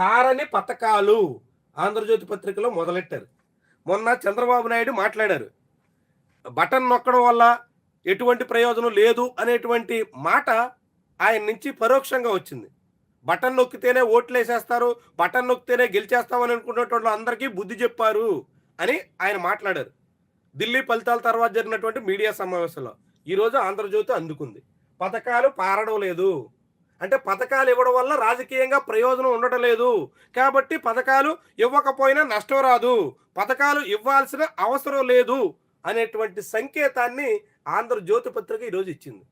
పారని పథకాలు ఆంధ్రజ్యోతి పత్రికలో మొదలెట్టారు. మొన్న చంద్రబాబు నాయుడు మాట్లాడారు. బటన్ నొక్కడం వల్ల ఎటువంటి ప్రయోజనం లేదు అనేటువంటి మాట ఆయన నుంచి పరోక్షంగా వచ్చింది. బటన్ నొక్కితేనే ఓట్లు వేసేస్తారు బటన్ నొక్కితేనే గెలిచేస్తామని అనుకున్నటువంటి అందరికీ బుద్ధి చెప్పారు అని ఆయన మాట్లాడారు. ఢిల్లీ ఫలితాల తర్వాత జరిగినటువంటి మీడియా సమావేశంలో ఈరోజు ఆంధ్రజ్యోతి అందుకుంది. పథకాలు పారడం లేదు. అంటే పథకాలు ఇవ్వడం వల్ల రాజకీయంగా ప్రయోజనం ఉండటం లేదు. కాబట్టి పథకాలు ఇవ్వకపోయినా నష్టం రాదు. పథకాలు ఇవ్వాల్సిన అవసరం లేదు అనేటువంటి సంకేతాన్ని ఆంధ్రజ్యోతి పత్రిక ఈరోజు ఇచ్చింది.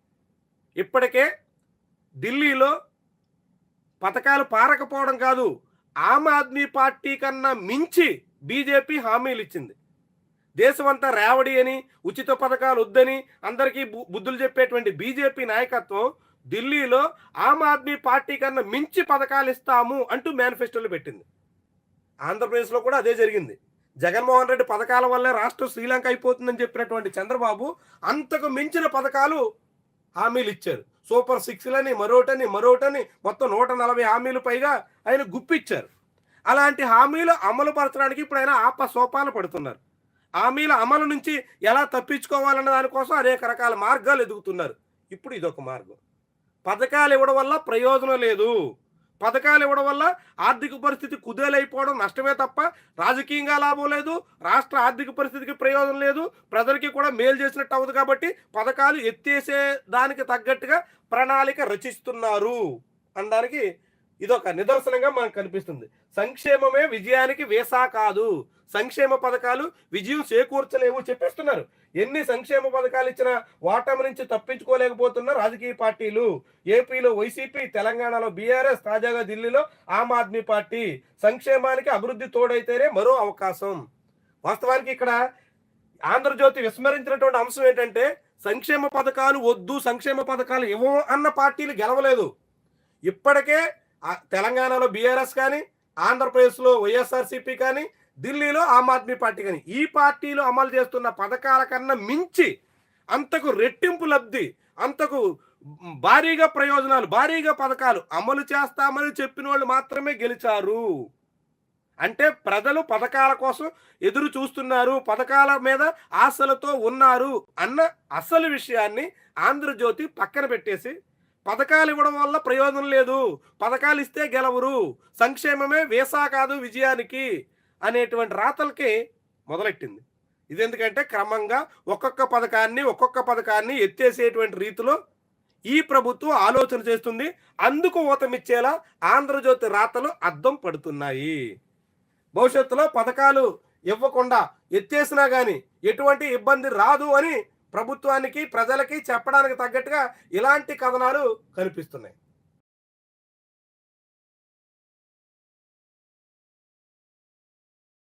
ఇప్పటికే ఢిల్లీలో పథకాలు పారకపోవడం కాదు ఆమ్ ఆద్మీ పార్టీ కన్నా మించి బీజేపీ హామీలు ఇచ్చింది. దేశమంతా రేవడి అని ఉచిత పథకాలు వద్దని అందరికీ బు- బుద్ధులు చెప్పేటువంటి బీజేపీ నాయకత్వం ఢిల్లీలో ఆమ్ ఆద్మీ పార్టీ కన్నా మించి పథకాలు ఇస్తాము అంటూ మేనిఫెస్టోలో పెట్టింది. ఆంధ్రప్రదేశ్లో కూడా అదే జరిగింది. జగన్మోహన్ రెడ్డి పథకాల వల్లే రాష్ట్రం శ్రీలంక అయిపోతుందని చెప్పినటువంటి చంద్రబాబు అంతకు మించిన పథకాలు హామీలు ఇచ్చారు. సూపర్ సిక్స్లని మరోటని మరోటని మొత్తం నూట నలభై హామీలు పైగా ఆయన గుప్పిచ్చారు. అలాంటి హామీలు అమలు పరచడానికి ఇప్పుడు ఆయన ఆప సోపాలు పడుతున్నారు. హామీల అమలు నుంచి ఎలా తప్పించుకోవాలన్న దానికోసం అనేక రకాల మార్గాలు ఎదుగుతున్నారు. ఇప్పుడు ఇదొక మార్గం. పథకాలు ఇవ్వడం వల్ల ప్రయోజనం లేదు. పథకాలు ఇవ్వడం వల్ల ఆర్థిక పరిస్థితి కుదేలైపోవడం నష్టమే తప్ప రాజకీయంగా లాభం లేదు. రాష్ట్ర ఆర్థిక పరిస్థితికి ప్రయోజనం లేదు. ప్రజలకి కూడా మేలు చేసినట్టు అవ్వదు కాబట్టి పథకాలు ఎత్తేసే దానికి తగ్గట్టుగా ప్రణాళిక రచిస్తున్నారు. అనడానికి ఇదొక నిదర్శనంగా మనకు కనిపిస్తుంది. సంక్షేమమే విజయానికి వేసా కాదు. సంక్షేమ పథకాలు విజయం చేకూర్చలేవు చెప్పేస్తున్నారు. ఎన్ని సంక్షేమ పథకాలు ఇచ్చినా వాటమి నుంచి తప్పించుకోలేకపోతున్న రాజకీయ పార్టీలు. ఏపీలో వైసీపీ తెలంగాణలో బీఆర్ఎస్ తాజాగా ఢిల్లీలో ఆమ్ ఆద్మీ పార్టీ సంక్షేమానికి అభివృద్ధి తోడైతేనే మరో అవకాశం. వాస్తవానికి ఇక్కడ ఆంధ్రజ్యోతి విస్మరించినటువంటి అంశం ఏంటంటే సంక్షేమ పథకాలు వద్దు సంక్షేమ పథకాలు ఇవ్వం అన్న పార్టీలు గెలవలేదు. ఇప్పటికే తెలంగాణలో బీఆర్ఎస్ కానీ ఆంధ్రప్రదేశ్లో వైఎస్ఆర్సీపీ కానీ ఢిల్లీలో ఆమ్ ఆద్మీ పార్టీ కానీ ఈ పార్టీలు అమలు చేస్తున్న పథకాల కన్నా మించి అంతకు రెట్టింపు లబ్ధి అంతకు భారీగా ప్రయోజనాలు భారీగా పథకాలు అమలు చేస్తామని చెప్పిన వాళ్ళు మాత్రమే గెలిచారు. అంటే ప్రజలు పథకాల కోసం ఎదురు చూస్తున్నారు పథకాల మీద ఆశలతో ఉన్నారు అన్న అసలు విషయాన్ని ఆంధ్రజ్యోతి పక్కన పెట్టేసి పథకాలు ఇవ్వడం వల్ల ప్రయోజనం లేదు. పథకాలు ఇస్తే గెలవరు. సంక్షేమమే వేసా కాదు విజయానికి అనేటువంటి రాతలకి మొదలెట్టింది. ఇది ఎందుకంటే క్రమంగా ఒక్కొక్క పథకాన్ని ఒక్కొక్క పథకాన్ని ఎత్తేసేటువంటి రీతిలో ఈ ప్రభుత్వం ఆలోచన చేస్తుంది. అందుకు ఊతమిచ్చేలా ఆంధ్రజ్యోతి రాతలు అద్దం పడుతున్నాయి. భవిష్యత్తులో పథకాలు ఇవ్వకుండా ఎత్తేసినా కానీ ఎటువంటి ఇబ్బంది రాదు అని ప్రభుత్వానికి ప్రజలకి చెప్పడానికి తగ్గట్టుగా ఇలాంటి కథనాలు కనిపిస్తున్నాయి.